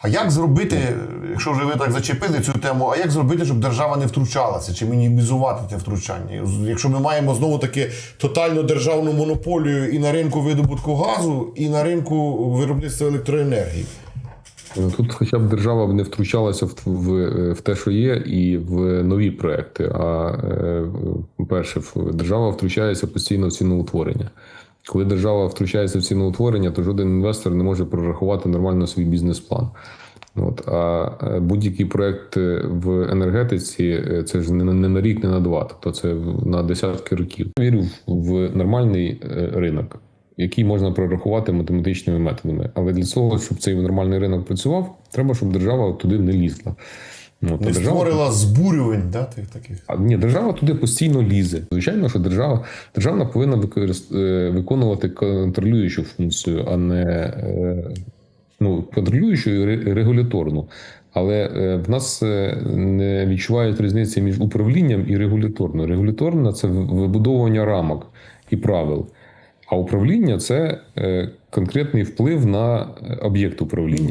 А як зробити, якщо вже ви так зачепили цю тему, а як зробити, щоб держава не втручалася чи мінімізувати це втручання? Якщо ми маємо знову таки тотальну державну монополію і на ринку видобутку газу, і на ринку виробництва електроенергії. Ну, Тут хоча б держава не втручалася в, в, в те, що є, і в нові проекти. А е, перше, держава втручається постійно в ціноутворення. Коли держава втручається в ціноутворення, то жоден інвестор не може прорахувати нормально свій бізнес-план. От, а е, будь-який проект е, в енергетиці е, це ж не, на- рік, не на два, тобто це на десятки років. Вірю в нормальний ринок, який можна прорахувати математичними методами. Але для того, щоб цей нормальний ринок працював, треба, щоб держава туди не лізла. А Не держава- створила збурювань да, тих таких. а ні, держава туди постійно лізе. Звичайно, що держава державна повинна використ- е, виконувати контролюючу функцію, а не е, ну, контролюючу і регуляторну. Але е, в нас не відчувають різниці між управлінням і регуляторною. Регуляторна це вибудовування рамок і правил. А управління це конкретний вплив на об'єкт управління.